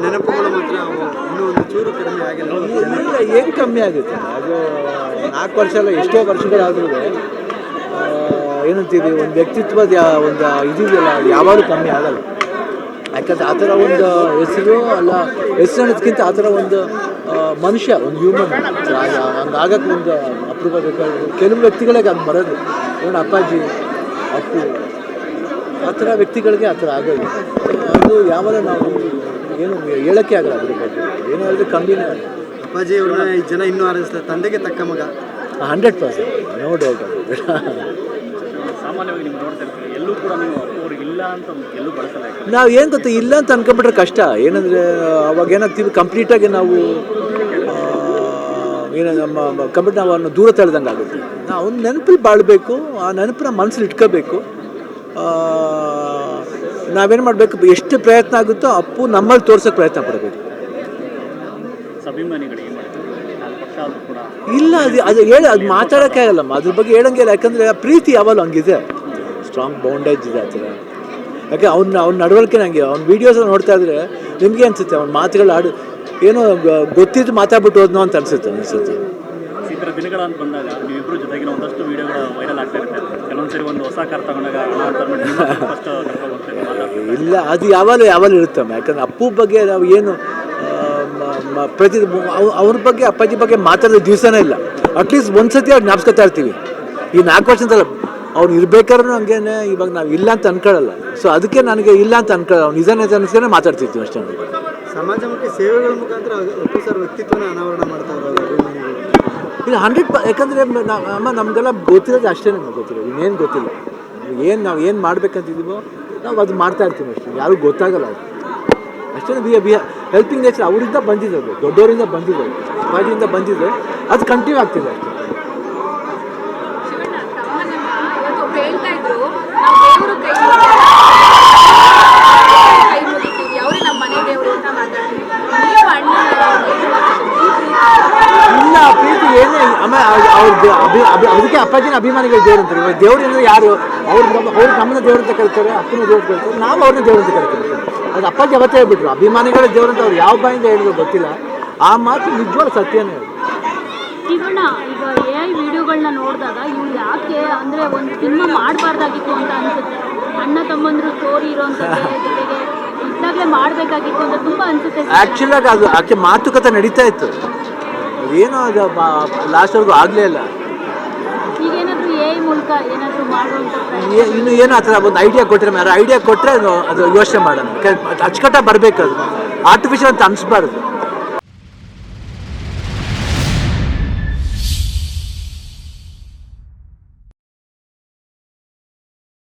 ನೆನಪುಗಳು ಮಾತ್ರ ಇನ್ನೂ ಒಂದು ಚೂರು ಕಡಿಮೆ ಆಗಿಲ್ಲ ಏನು ಕಮ್ಮಿ ಆಗುತ್ತೆ ಅದು ನಾಲ್ಕು ವರ್ಷ ಅಲ್ಲ ಎಷ್ಟೋ ವರ್ಷಗಳಾದ್ರೂ ಏನಂತೀವಿ ಒಂದು ವ್ಯಕ್ತಿತ್ವದ ಒಂದು ಇದಿದೆಯಲ್ಲ ಅದು ಯಾವಾಗಲೂ ಕಮ್ಮಿ ಆಗಲ್ಲ ಯಾಕಂದ್ರೆ ಆ ಥರ ಒಂದು ಹೆಸರು ಅಲ್ಲ ಹೆಸರು ಅನ್ನೋದಕ್ಕಿಂತ ಆ ಥರ ಒಂದು ಮನುಷ್ಯ ಒಂದು ಹ್ಯೂಮನ್ ಹಂಗಾಗಕ್ಕೆ ಒಂದು ಅಪರೂಪ ಬೇಕಾಗಿರೋದು ಕೆಲವು ವ್ಯಕ್ತಿಗಳಿಗೆ ಹಂಗೆ ಬರೋದು ಏನು ಅಪ್ಪಾಜಿ ಅಪ್ಪು ಆ ಥರ ವ್ಯಕ್ತಿಗಳಿಗೆ ಆ ಥರ ಆಗೋದು ಅದು ಯಾವಾಗ ನಾವು ಏನು ಹೇಳೋಕ್ಕೆ ಆಗಲ್ಲ ಅದ್ರ ಬಗ್ಗೆ. ಏನು ಹೇಳಿದ್ರೆ ಕಮ್ಮಿ ಅಪ್ಪಾಜಿ ಅವ್ರನ್ನ ಈ ಜನ ಇನ್ನೂ ಆರಿಸ್ತಾರೆ. ತಂದೆಗೆ ತಕ್ಕ ಮಗ. Hundred percent. ನೋ ಡೌಟ್ ಸಾಮಾನ್ಯವಾಗಿ ನೀವು ಎಲ್ಲೂ ಕೂಡ ನೀವು ಅವ್ರಿಗೆ ಇಲ್ಲ ಅಂತ ಎಲ್ಲೂ ಬಳಸಲ್ಲ ನಾವು ಏನು ಗೊತ್ತಾ ಇಲ್ಲ ಅಂತ ಅನ್ಕೊಂಬಿಟ್ರೆ ಕಷ್ಟ. ಏನಂದರೆ ಅವಾಗ ಏನಾಗ್ತೀವಿ ಕಂಪ್ಲೀಟಾಗಿ ನಾವು ಏನ ಏನು ನಮ್ಮ ಕಂಪ್ಲೀಟ್ ನಾವು ಅವನ್ನ ದೂರ ತಳ್ದಂಗೆ ಆಗುತ್ತೆ. ನಾವು ಅವ್ನ ನೆನಪಲ್ಲಿ ಬಾಳಬೇಕು ಆ ನೆನಪನ್ನ ಮನಸ್ಸಲ್ಲಿ ಇಟ್ಕೋಬೇಕು. ನಾವೇನು ಮಾಡಬೇಕು? ಎಷ್ಟು ಪ್ರಯತ್ನ ಆಗುತ್ತೋ ಅಪ್ಪು ನಮ್ಮಲ್ಲಿ ತೋರ್ಸೋಕ್ಕೆ ಪ್ರಯತ್ನ ಪಡಬೇಕು. ಇಲ್ಲ ಅದು ಅದು ಹೇಳಿ ಅದು ಮಾತಾಡೋಕೆ ಆಗಲ್ಲಮ್ಮ ಅದ್ರ ಬಗ್ಗೆ ಹೇಳಂಗಿಲ್ಲ ಯಾಕಂದರೆ ಪ್ರೀತಿ ಯಾವಾಗಲೂ ಹಂಗಿದೆ. ಸ್ಟ್ರಾಂಗ್ ಬೌಂಡೇಜ್ ಇದೆ ಆ ಥರ. ಯಾಕೆ ಅವ್ನ ಅವ್ನ ನಡವಳಿಕೆ ನನಗೆ ಅವ್ನ ವೀಡಿಯೋಸ್ ನೋಡ್ತಾ ಇದ್ರೆ ನಿಮಗೆ ಅನಿಸುತ್ತೆ ಅವ್ನ ಮಾತುಗಳು ಆಡು ಏನೋ ಗೊತ್ತಿದ್ದು ಮಾತಾಡ್ಬಿಟ್ಟು ಹೋದ್ನೋ ಅಂತ ಅನಿಸುತ್ತೆ ಅನಿಸುತ್ತೆ. ದಿನಗಳ ಅಂತ ಬಂದಾಗ ನೀವಿಬ್ಬರು ಜೊತೆಗಿನ ಒಂದಷ್ಟು ವಿಡಿಯೋಗಳು ವೈರಲ್ ಆಗ್ತಾ ಇರುತ್ತೆ. ಒಂದು ಹೊಸ ಕಾರ್ ತಗೊಂಡಾಗ ಇಲ್ಲ ಅದು ಯಾವಾಗಲೂ ಯಾವಾಗಲೂ ಇರುತ್ತಮ್ಮ ಯಾಕಂದ್ರೆ ಅಪ್ಪು ಬಗ್ಗೆ ನಾವು ಏನು ಪ್ರತಿ ಅವ್ರ ಬಗ್ಗೆ ಅಪ್ಪಾಜಿ ಬಗ್ಗೆ ಮಾತಾಡೋ ದಿವಸನೇ ಇಲ್ಲ. ಅಟ್ಲೀಸ್ಟ್ ಒಂದ್ಸತಿ ಅವ್ರು ಜ್ಞಾಪಿಸ್ಕೊತಾ ಇರ್ತೀವಿ. ಈ ನಾಲ್ಕು ವರ್ಷದಲ್ಲ ಅವ್ನು ಇರ್ಬೇಕಾದ್ರೂ ಹಂಗೇನೆ ಇವಾಗ ನಾವು ಇಲ್ಲ ಅಂತ ಅನ್ಕೊಳ್ಳಲ್ಲ. ಸೊ ಅದಕ್ಕೆ ನನಗೆ ಇಲ್ಲ ಅಂತ ಅನ್ಕೊಳ್ಳಲ್ಲ. ಅವ್ನು ನಿಜನೇ ಅನ್ಸ್ಕೊಂಡೆ ಮಾತಾಡ್ತಿರ್ತೀವಿ ಅಷ್ಟೇ. ಸಮಾಜ ಮುಖ್ಯ ಸಮಾಜಮುಖಿ ಸೇವೆಗಳ ಮುಖಾಂತರ ಅಪ್ಪು ಸರ್ ವ್ಯಕ್ತಿತ್ವನ ಅನಾವರಣ ಮಾಡ್ತಾ ಇರೋದು ಇಲ್ಲ ಹಂಡ್ರೆಡ್ ಪ ಯಾಕಂದರೆ ಅಮ್ಮ ನಮಗೆಲ್ಲ ಗೊತ್ತಿರೋದು ಅಷ್ಟೇ ನಮಗೆ ಗೊತ್ತಿರೋದು. ಇನ್ನೇನು ಗೊತ್ತಿಲ್ಲ. ಏನು ನಾವು ಏನು ಮಾಡ್ಬೇಕಂತಿದ್ದೀವೋ ನಾವು ಅದು ಮಾಡ್ತಾ ಇರ್ತೀವಿ ಅಷ್ಟೇ. ಯಾರಿಗೂ ಗೊತ್ತಾಗಲ್ಲ ಅದು. ಅಷ್ಟೇ ಬಿ ಬಿ ಹೆಲ್ಪಿಂಗ್ ನೇಚರ್ ಅವರಿಂದ ಬಂದಿದೆ ಅದು ದೊಡ್ಡವರಿಂದ ಬಂದಿದೆ ಸಮಾಜದಿಂದ ಬಂದಿದೆ ಅದು ಕಂಟಿನ್ಯೂ ಆಗ್ತಿದೆ ಅಷ್ಟೇ ಶಿವಣ್ಣ ಸಾಮಾನ್ಯಮ್ಮ ಇವತ್ತು ಒಬ್ರು ಹೇಳ್ತಾ ಇದ್ರು ನಾವು ದೇವರು ಕೈ ಕೈ ಮುಗಿತೀವಿ ಅವರೇ ನಮ್ಮ ಮನೆ ದೇವರು ಅಂತ ಮಾತಾಡ್ತೀವಿ ನೀವು ಅಣ್ಣ ಇಲ್ಲ ಆ ಪ್ರೀತಿ ಏನೇ ಅಮ್ಮ ಅವ್ರ ಅಭಿ ಅದಕ್ಕೆ ಅಪ್ಪಾಜಿನ ಅಭಿಮಾನಿಗಳು ದೇವ್ರು ಅಂತಾರೆ. ಇವಾಗ ದೇವ್ರು ಅಂದರೆ ಯಾರು? ಅವ್ರು ನಮ್ಮ ಅವ್ರು ನಮ್ಮನ್ನ ದೇವ್ರು ಅಂತ ಕರೀತಾರೆ ಅಪ್ಪನ ದೇವ್ರು ಕರೀತಾರೆ ನಾವು ಅವ್ರನ್ನ ದೇವ್ರು ಅಂತ ಕರಿತೀವಿ. ಅದು ಅಪ್ಪಾಜಿ ಅವತ್ತೇ ಹೇಳ್ಬಿಟ್ರು ಅಭಿಮಾನಿಗಳ ದೇವ್ರು ಅಂತ ಅವ್ರು ಯಾವ ಬಾಯಿಂದ ಹೇಳಿದ್ರು ಗೊತ್ತಿಲ್ಲ. ಆ ಮಾತು ನಿಜವಾದ ಸತ್ಯನೇ ಹೇಳಿ ಈಗ ಎ ಐ ವಿಡಿಯೋಗಳನ್ನ ನೋಡಿದಾಗ ಇವ್ರು ಯಾಕೆ ಅಂದರೆ ಒಂದು ಸಿನಿಮಾ ಮಾಡಬಾರ್ದಾಗಿತ್ತು ಅಂತ ಅನ್ಸುತ್ತೆ. ಅಣ್ಣ ತಮ್ಮಂದ್ರು ಸ್ಟೋರಿ ಇರೋಂಥದ್ದೇ ಜೊತೆಗೆ ಇದ್ದಾಗಲೇ ಮಾಡಬೇಕಾಗಿತ್ತು ಅಂತ ತುಂಬ ಅನ್ಸುತ್ತೆ ಆ್ಯಕ್ಚುಲಾಗಿ ಅದು ಆಕೆ ಮಾತುಕತೆ ನಡೀತಾ ಇತ್ತು. ಏನೋ ಅದು ಲಾಸ್ಟ್ವರೆಗೂ ಆಗಲೇ ಇಲ್ಲ ಈಗೇನಾದರೂ ಎ ಐ ಮೂಲಕ ಏನಾದರೂ ಮಾಡುವಂಥ ಪ್ರಯತ್ನ ಏ- ಇನ್ನು ಏನು ಆ ಥರ ಒಂದು ಐಡಿಯಾ ಕೊಟ್ಟರೆ ಮೇಲೆ ಐಡಿಯಾ ಕೊಟ್ಟರೆ ಅದು ಯೋಚನೆ ಮಾಡೋಣ. ಅಚ್ಚುಕಟ್ಟಾಗಿ ಬರಬೇಕು ಆರ್ಟಿಫಿಷಿಯಲ್ ಅಂತ ಅನಿಸ್ಬಾರ್ದು.